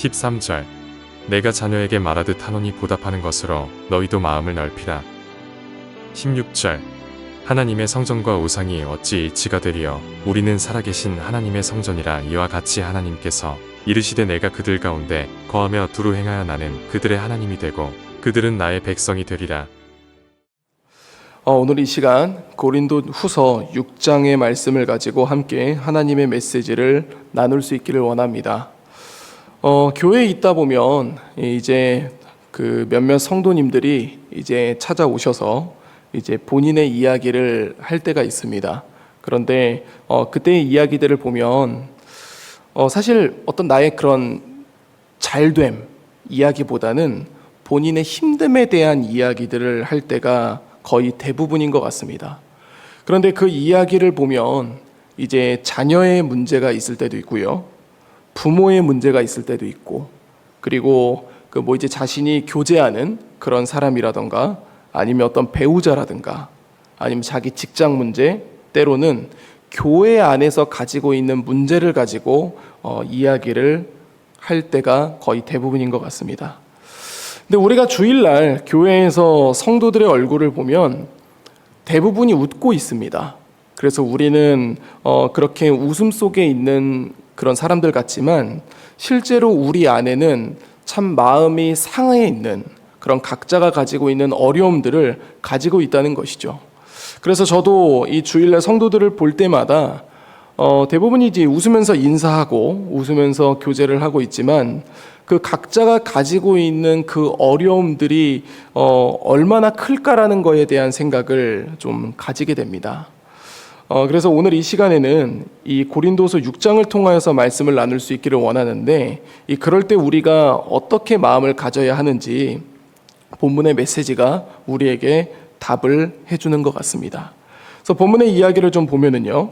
13절 내가 자녀에게 말하듯 하노니 보답하는 것으로 너희도 마음을 넓히라. 16절 하나님의 성전과 우상이 어찌 일치가 되리요 우리는 살아계신 하나님의 성전이라 이와 같이 하나님께서 이르시되 내가 그들 가운데 거하며 두루 행하여 나는 그들의 하나님이 되고 그들은 나의 백성이 되리라. 어, 오늘 이 시간 고린도 후서 6장의 말씀을 가지고 함께 하나님의 메시지를 나눌 수 있기를 원합니다. 어, 교회에 있다 보면 이제 그 몇몇 성도님들이 이제 찾아오셔서 이제 본인의 이야기를 할 때가 있습니다. 그런데 어, 그때의 이야기들을 보면 어, 사실 어떤 나의 그런 잘됨 이야기보다는 본인의 힘듦에 대한 이야기들을 할 때가 거의 대부분인 것 같습니다. 그런데 그 이야기를 보면 이제 자녀의 문제가 있을 때도 있고요. 부모의 문제가 있을 때도 있고 그리고 그 뭐 이제 자신이 교제하는 그런 사람이라던가 아니면 어떤 배우자라든가 아니면 자기 직장 문제 때로는 교회 안에서 가지고 있는 문제를 가지고 어, 이야기를 할 때가 거의 대부분인 것 같습니다. 근데 우리가 주일날 교회에서 성도들의 얼굴을 보면 대부분이 웃고 있습니다. 그래서 우리는 어, 그렇게 웃음 속에 있는 그런 사람들 같지만 실제로 우리 안에는 참 마음이 상해 있는 그런 각자가 가지고 있는 어려움들을 가지고 있다는 것이죠. 그래서 저도 이 주일날 성도들을 볼 때마다 어, 대부분이 이제 웃으면서 인사하고 웃으면서 교제를 하고 있지만 그 각자가 가지고 있는 그 어려움들이 어, 얼마나 클까라는 거에 대한 생각을 좀 가지게 됩니다. 어, 그래서 오늘 이 시간에는 이 고린도서 6장을 통하여서 말씀을 나눌 수 있기를 원하는데 이 그럴 때 우리가 어떻게 마음을 가져야 하는지 본문의 메시지가 우리에게 답을 해주는 것 같습니다. 그래서 본문의 이야기를 좀 보면은요.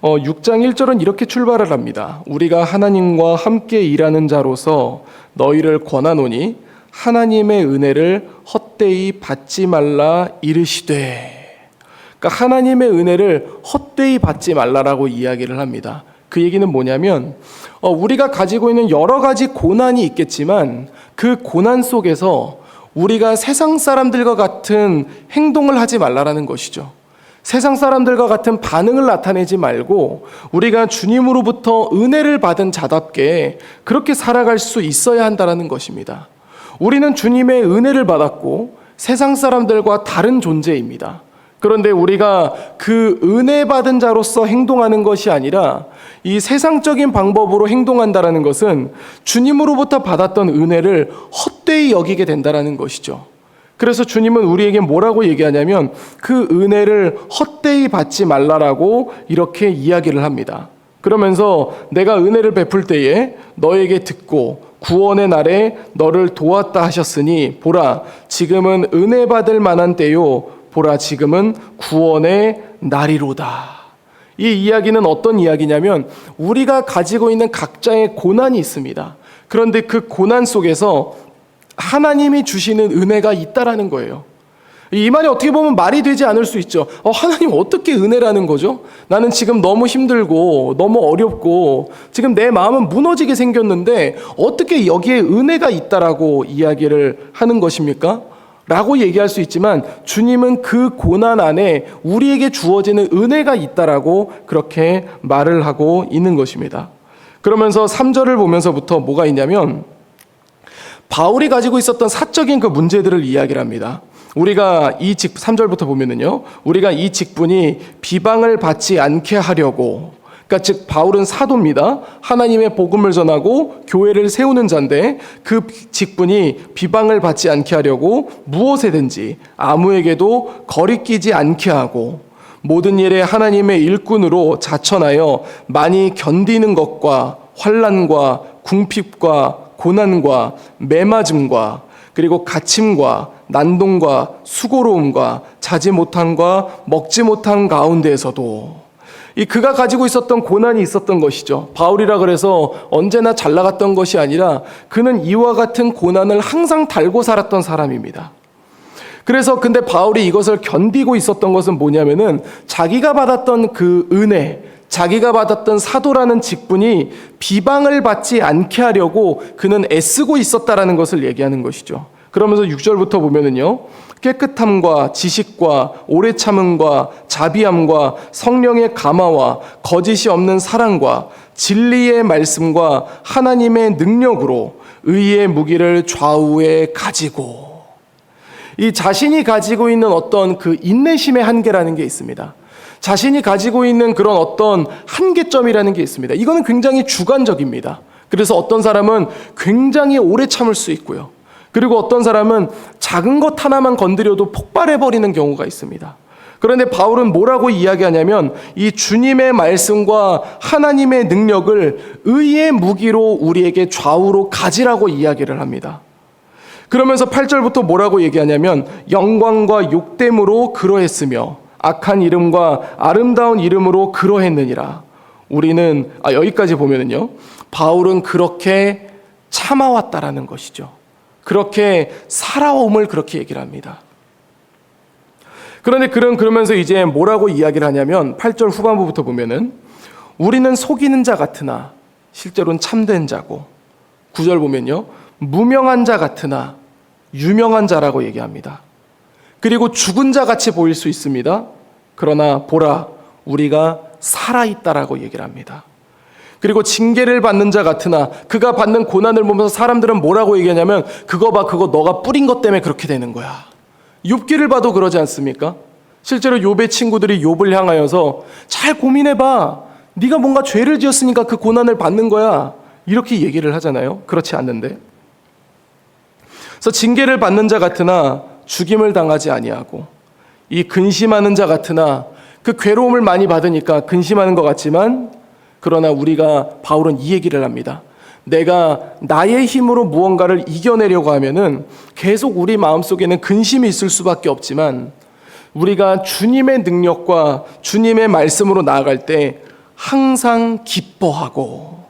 어, 6장 1절은 이렇게 출발을 합니다. 우리가 하나님과 함께 일하는 자로서 너희를 권하노니 하나님의 은혜를 헛되이 받지 말라 이르시되. 그러니까 하나님의 은혜를 헛되이 받지 말라라고 이야기를 합니다. 그 얘기는 뭐냐면 어, 우리가 가지고 있는 여러 가지 고난이 있겠지만 그 고난 속에서 우리가 세상 사람들과 같은 행동을 하지 말라라는 것이죠. 세상 사람들과 같은 반응을 나타내지 말고 우리가 주님으로부터 은혜를 받은 자답게 그렇게 살아갈 수 있어야 한다라는 것입니다. 우리는 주님의 은혜를 받았고 세상 사람들과 다른 존재입니다. 그런데 우리가 그 은혜 받은 자로서 행동하는 것이 아니라 이 세상적인 방법으로 행동한다라는 것은 주님으로부터 받았던 은혜를 헛되이 여기게 된다라는 것이죠. 그래서 주님은 우리에게 뭐라고 얘기하냐면 그 은혜를 헛되이 받지 말라라고 이렇게 이야기를 합니다. 그러면서 내가 은혜를 베풀 때에 너에게 듣고 구원의 날에 너를 도왔다 하셨으니 보라 지금은 은혜 받을 만한 때요 보라 지금은 구원의 날이로다. 이 이야기는 어떤 이야기냐면 우리가 가지고 있는 각자의 고난이 있습니다. 그런데 그 고난 속에서 하나님이 주시는 은혜가 있다라는 거예요. 이 말이 어떻게 보면 말이 되지 않을 수 있죠. 어, 하나님 어떻게 은혜라는 거죠? 나는 지금 너무 힘들고 너무 어렵고 지금 내 마음은 무너지게 생겼는데 어떻게 여기에 은혜가 있다라고 이야기를 하는 것입니까? 라고 얘기할 수 있지만 주님은 그 고난 안에 우리에게 주어지는 은혜가 있다라고 그렇게 말을 하고 있는 것입니다. 그러면서 3절을 보면서부터 뭐가 있냐면 바울이 가지고 있었던 사적인 그 문제들을 이야기를 합니다. 우리가 이 직, 3절부터 보면은요, 우리가 이 직분이 비방을 받지 않게 하려고, 그러니까 즉, 바울은 사도입니다. 하나님의 복음을 전하고 교회를 세우는 자인데 그 직분이 비방을 받지 않게 하려고 무엇에든지 아무에게도 거리끼지 않게 하고 모든 일에 하나님의 일꾼으로 자천하여 많이 견디는 것과 환란과 궁핍과 고난과 매맞음과 그리고 갇힘과 난동과 수고로움과 자지 못함과 먹지 못한 가운데에서도 이 그가 가지고 있었던 고난이 있었던 것이죠. 바울이라 그래서 언제나 잘 나갔던 것이 아니라 그는 이와 같은 고난을 항상 달고 살았던 사람입니다. 그래서 근데 바울이 이것을 견디고 있었던 것은 뭐냐면은 자기가 받았던 그 은혜, 자기가 받았던 사도라는 직분이 비방을 받지 않게 하려고 그는 애쓰고 있었다라는 것을 얘기하는 것이죠. 그러면서 6절부터 보면은요. 깨끗함과 지식과 오래 참음과 자비함과 성령의 감화와 거짓이 없는 사랑과 진리의 말씀과 하나님의 능력으로 의의 무기를 좌우에 가지고 이 자신이 가지고 있는 어떤 그 인내심의 한계라는 게 있습니다. 자신이 가지고 있는 그런 어떤 한계점이라는 게 있습니다. 이거는 굉장히 주관적입니다. 그래서 어떤 사람은 굉장히 오래 참을 수 있고요. 그리고 어떤 사람은 작은 것 하나만 건드려도 폭발해 버리는 경우가 있습니다. 그런데 바울은 뭐라고 이야기하냐면 이 주님의 말씀과 하나님의 능력을 의의 무기로 우리에게 좌우로 가지라고 이야기를 합니다. 그러면서 8절부터 뭐라고 얘기하냐면 영광과 욕됨으로 그러했으며 악한 이름과 아름다운 이름으로 그러했느니라. 우리는 아 여기까지 보면은요. 바울은 그렇게 참아왔다라는 것이죠. 그렇게 살아옴을 그렇게 얘기를 합니다. 그런데 그런 그러면서 이제 뭐라고 이야기를 하냐면 8절 후반부부터 보면은 우리는 속이는 자 같으나 실제로는 참된 자고 9절 보면요. 무명한 자 같으나 유명한 자라고 얘기합니다. 그리고 죽은 자 같이 보일 수 있습니다. 그러나 보라 우리가 살아 있다라고 얘기를 합니다. 그리고 징계를 받는 자 같으나 그가 받는 고난을 보면서 사람들은 뭐라고 얘기하냐면 그거 봐 그거 너가 뿌린 것 때문에 그렇게 되는 거야. 욥기를 봐도 그러지 않습니까? 실제로 욥의 친구들이 욥을 향하여서 잘 고민해 봐. 네가 뭔가 죄를 지었으니까 그 고난을 받는 거야. 이렇게 얘기를 하잖아요. 그렇지 않는데. 그래서 징계를 받는 자 같으나 죽임을 당하지 아니하고 이 근심하는 자 같으나 그 괴로움을 많이 받으니까 근심하는 것 같지만 그러나 우리가 바울은 이 얘기를 합니다. 내가 나의 힘으로 무언가를 이겨내려고 하면은 계속 우리 마음속에는 근심이 있을 수밖에 없지만 우리가 주님의 능력과 주님의 말씀으로 나아갈 때 항상 기뻐하고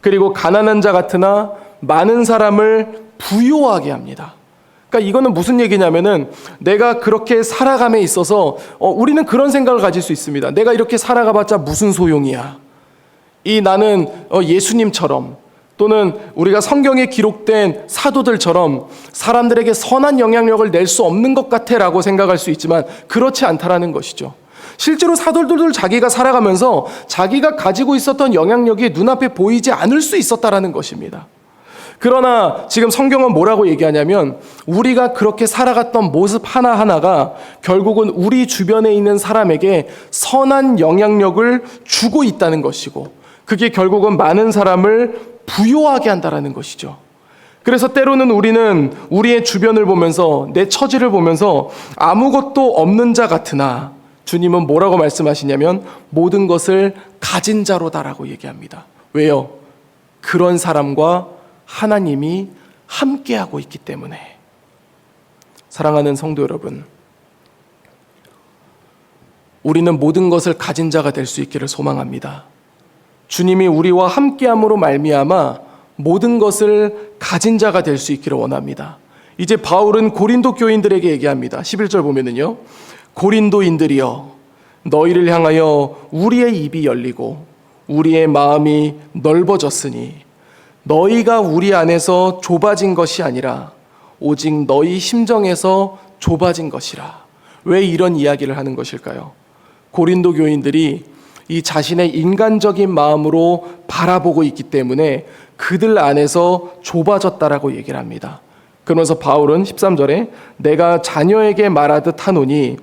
그리고 가난한 자 같으나 많은 사람을 부요하게 합니다. 그러니까 이거는 무슨 얘기냐면은 내가 그렇게 살아감에 있어서 어, 우리는 그런 생각을 가질 수 있습니다. 내가 이렇게 살아가봤자 무슨 소용이야. 이 나는 어, 예수님처럼 또는 우리가 성경에 기록된 사도들처럼 사람들에게 선한 영향력을 낼 수 없는 것 같아 라고 생각할 수 있지만 그렇지 않다라는 것이죠. 실제로 사도들도 자기가 살아가면서 자기가 가지고 있었던 영향력이 눈앞에 보이지 않을 수 있었다라는 것입니다. 그러나 지금 성경은 뭐라고 얘기하냐면 우리가 그렇게 살아갔던 모습 하나하나가 결국은 우리 주변에 있는 사람에게 선한 영향력을 주고 있다는 것이고 그게 결국은 많은 사람을 부요하게 한다라는 것이죠. 그래서 때로는 우리는 우리의 주변을 보면서 내 처지를 보면서 아무것도 없는 자 같으나 주님은 뭐라고 말씀하시냐면 모든 것을 가진 자로다라고 얘기합니다. 왜요? 그런 사람과 하나님이 함께하고 있기 때문에. 사랑하는 성도 여러분, 우리는 모든 것을 가진 자가 될 수 있기를 소망합니다. 주님이 우리와 함께함으로 말미암아 모든 것을 가진 자가 될 수 있기를 원합니다. 이제 바울은 고린도 교인들에게 얘기합니다. 11절 보면은요. 고린도인들이여 너희를 향하여 우리의 입이 열리고 우리의 마음이 넓어졌으니 너희가 우리 안에서 좁아진 것이 아니라 오직 너희 심정에서 좁아진 것이라. 왜 이런 이야기를 하는 것일까요? 고린도 교인들이 이 자신의 인간적인 마음으로 바라보고 있기 때문에 그들 안에서 좁아졌다라고 얘기를 합니다. 그러면서 바울은 13절에 내가 자녀에게 말하듯 하노니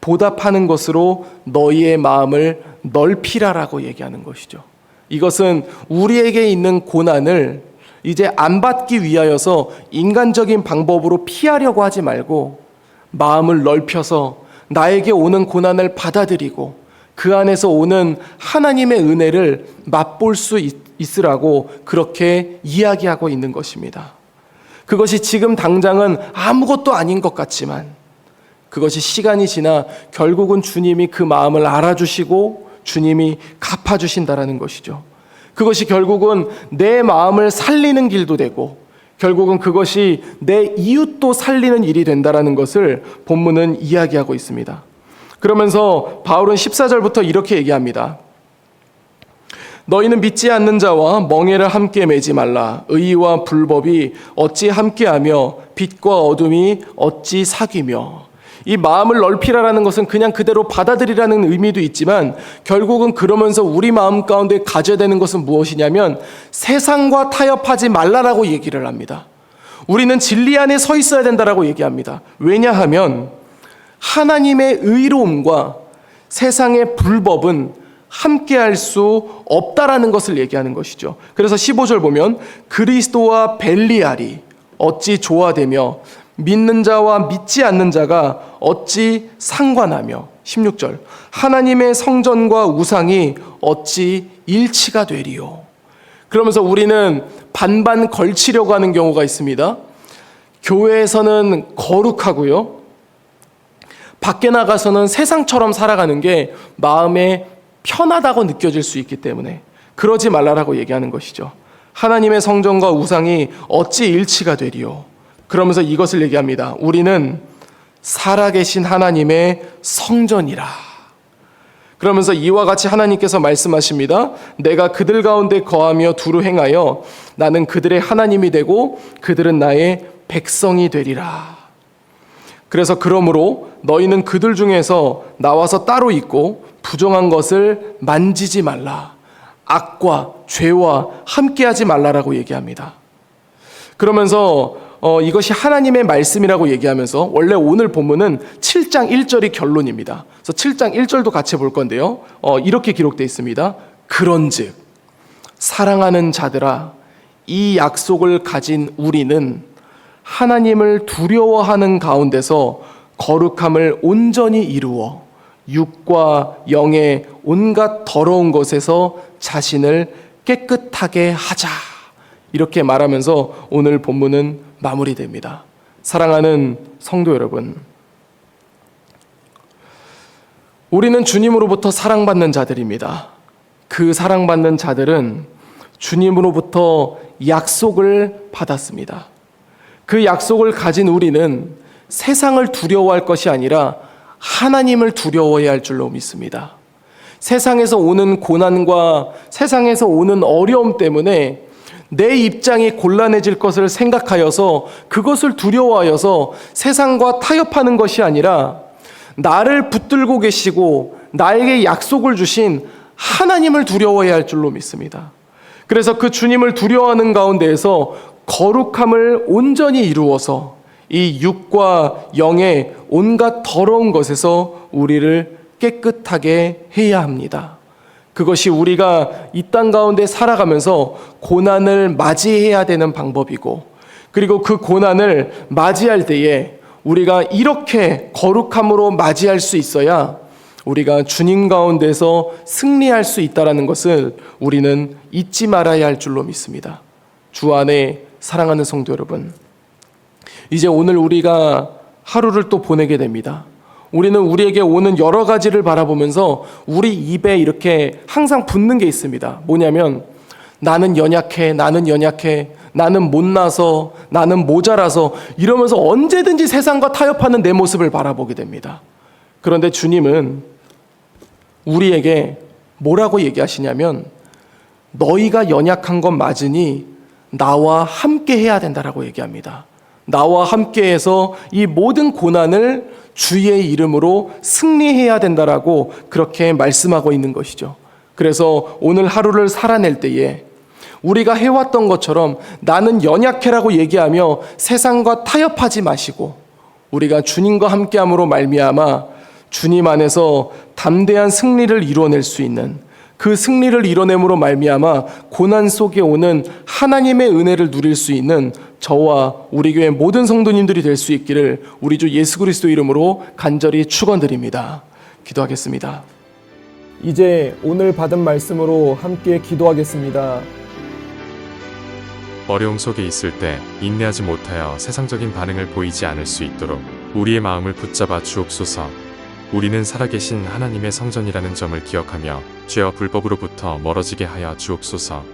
보답하는 것으로 너희의 마음을 넓히라라고 얘기하는 것이죠. 이것은 우리에게 있는 고난을 이제 안 받기 위하여서 인간적인 방법으로 피하려고 하지 말고 마음을 넓혀서 나에게 오는 고난을 받아들이고 그 안에서 오는 하나님의 은혜를 맛볼 수 있, 있으라고 그렇게 이야기하고 있는 것입니다. 그것이 지금 당장은 아무것도 아닌 것 같지만 그것이 시간이 지나 결국은 주님이 그 마음을 알아주시고 주님이 갚아주신다라는 것이죠. 그것이 결국은 내 마음을 살리는 길도 되고 결국은 그것이 내 이웃도 살리는 일이 된다라는 것을 본문은 이야기하고 있습니다. 그러면서 바울은 14절부터 이렇게 얘기합니다. 너희는 믿지 않는 자와 멍에를 함께 매지 말라. 의와 불법이 어찌 함께하며 빛과 어둠이 어찌 사귀며. 이 마음을 넓히라라는 것은 그냥 그대로 받아들이라는 의미도 있지만 결국은 그러면서 우리 마음 가운데 가져야 되는 것은 무엇이냐면 세상과 타협하지 말라라고 얘기를 합니다. 우리는 진리 안에 서 있어야 된다라고 얘기합니다. 왜냐하면 하나님의 의로움과 세상의 불법은 함께 할 수 없다라는 것을 얘기하는 것이죠. 그래서 15절 보면 그리스도와 벨리알이 어찌 조화되며 믿는 자와 믿지 않는 자가 어찌 상관하며 16절 하나님의 성전과 우상이 어찌 일치가 되리요. 그러면서 우리는 반반 걸치려고 하는 경우가 있습니다. 교회에서는 거룩하고요. 밖에 나가서는 세상처럼 살아가는 게 마음에 편하다고 느껴질 수 있기 때문에 그러지 말라라고 얘기하는 것이죠. 하나님의 성전과 우상이 어찌 일치가 되리요. 그러면서 이것을 얘기합니다. 우리는 살아계신 하나님의 성전이라. 그러면서 이와 같이 하나님께서 말씀하십니다. 내가 그들 가운데 거하며 두루 행하여 나는 그들의 하나님이 되고 그들은 나의 백성이 되리라. 그래서 그러므로 너희는 그들 중에서 나와서 따로 있고 부정한 것을 만지지 말라. 악과 죄와 함께하지 말라라고 얘기합니다. 그러면서 어, 이것이 하나님의 말씀이라고 얘기하면서 원래 오늘 본문은 7장 1절이 결론입니다. 그래서 7장 1절도 같이 볼 건데요. 어, 이렇게 기록되어 있습니다. 그런즉 사랑하는 자들아 이 약속을 가진 우리는 하나님을 두려워하는 가운데서 거룩함을 온전히 이루어 육과 영의 온갖 더러운 것에서 자신을 깨끗하게 하자. 이렇게 말하면서 오늘 본문은 마무리됩니다. 사랑하는 성도 여러분. 우리는 주님으로부터 사랑받는 자들입니다. 그 사랑받는 자들은 주님으로부터 약속을 받았습니다. 그 약속을 가진 우리는 세상을 두려워할 것이 아니라 하나님을 두려워해야 할 줄로 믿습니다. 세상에서 오는 고난과 세상에서 오는 어려움 때문에 내 입장이 곤란해질 것을 생각하여서 그것을 두려워하여서 세상과 타협하는 것이 아니라 나를 붙들고 계시고 나에게 약속을 주신 하나님을 두려워해야 할 줄로 믿습니다. 그래서 그 주님을 두려워하는 가운데에서 거룩함을 온전히 이루어서 이 육과 영의 온갖 더러운 것에서 우리를 깨끗하게 해야 합니다. 그것이 우리가 이 땅 가운데 살아가면서 고난을 맞이해야 되는 방법이고, 그리고 그 고난을 맞이할 때에 우리가 이렇게 거룩함으로 맞이할 수 있어야 우리가 주님 가운데서 승리할 수 있다라는 것을 우리는 잊지 말아야 할 줄로 믿습니다. 주 안에 사랑하는 성도 여러분, 이제 오늘 우리가 하루를 또 보내게 됩니다. 우리는 우리에게 오는 여러 가지를 바라보면서 우리 입에 이렇게 항상 붙는 게 있습니다. 뭐냐면 나는 연약해, 나는 연약해, 나는 못나서, 나는 모자라서 이러면서 언제든지 세상과 타협하는 내 모습을 바라보게 됩니다. 그런데 주님은 우리에게 뭐라고 얘기하시냐면 너희가 연약한 건 맞으니 나와 함께 해야 된다라고 얘기합니다. 나와 함께해서 이 모든 고난을 주의 이름으로 승리해야 된다라고 그렇게 말씀하고 있는 것이죠. 그래서 오늘 하루를 살아낼 때에 우리가 해왔던 것처럼 나는 연약해라고 얘기하며 세상과 타협하지 마시고 우리가 주님과 함께함으로 말미암아 주님 안에서 담대한 승리를 이루어낼 수 있는 그 승리를 이뤄냄으로 말미암아 고난 속에 오는 하나님의 은혜를 누릴 수 있는 저와 우리 교회 모든 성도님들이 될 수 있기를 우리 주 예수 그리스도 이름으로 간절히 축원드립니다. 기도하겠습니다. 이제 오늘 받은 말씀으로 함께 기도하겠습니다. 어려움 속에 있을 때 인내하지 못하여 세상적인 반응을 보이지 않을 수 있도록 우리의 마음을 붙잡아 주옵소서. 우리는 살아계신 하나님의 성전이라는 점을 기억하며 죄와 불법으로부터 멀어지게 하여 주옵소서.